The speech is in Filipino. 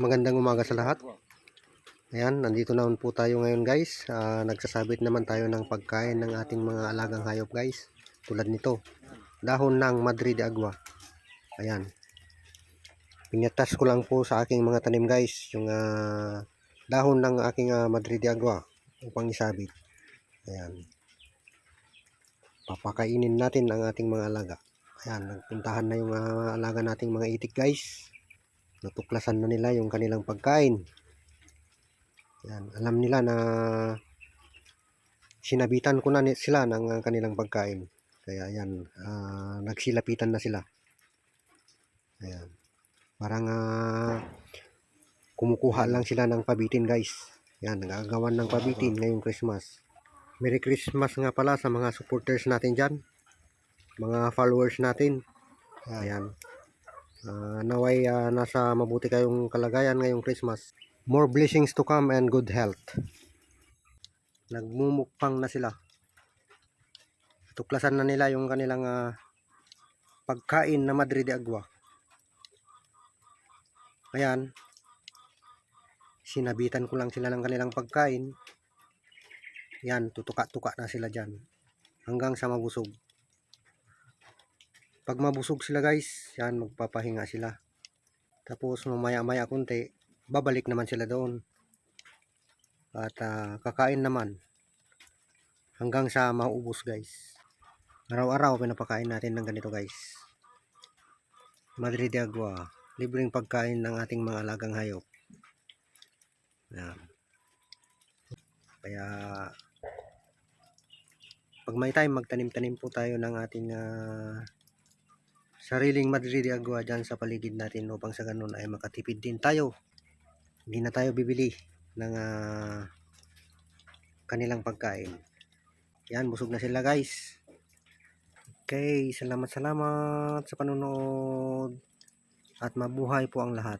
Magandang umaga sa lahat. Ayan, nandito naman po tayo ngayon guys. Ah, nagsasabit naman tayo ng pagkain ng ating mga alagang hayop guys. Tulad nito. Dahon ng Madrid Agua. Ayan. Pinatas ko lang po sa aking mga tanim guys. Yung ah, dahon ng aking ah, Madrid Agua. Upang isabit. Ayan. Papakainin natin ang ating mga alaga. Ayan, nagpuntahan na yung ah, alaga nating mga itik guys natuklasan na nila yung kanilang pagkain. Yan, alam nila na sinabitan ko na sila ng uh, kanilang pagkain. Kaya yan, ah, nagsilapitan na sila. Ayan. Parang ah, kumukuha lang sila ng pabitin guys. Yan, nagagawan ng pabitin ngayong Christmas. Merry Christmas nga pala sa mga supporters natin dyan. Mga followers natin. Ayan. Ah, naway ah, nasa mabuti kayong kalagayan ngayong Christmas. More blessings to come and good health. Nagmumukpang na sila. Tuklasan na nila yung kanilang ah, pagkain na Madrid de Agua. Ayan. Sinabitan ko lang sila ng kanilang pagkain. Yan, tutuka-tuka na sila dyan. Hanggang sa mabusog. Pag mabusog sila guys, yan magpapahinga sila. Tapos mamaya-maya kunti, babalik naman sila doon. At ah, kakain naman. Hanggang sa maubos guys. Araw-araw pinapakain natin ng ganito guys. Madrid de Agua. Libreng pagkain ng ating mga alagang hayop. Yan. Kaya pag may time magtanim-tanim po tayo ng ating ah, sariling Madrid Agua dyan sa paligid natin upang sa ganun ay makatipid din tayo. Hindi na tayo bibili ng ah, kanilang pagkain. Yan, busog na sila guys. Okay, salamat salamat sa panonood at mabuhay po ang lahat.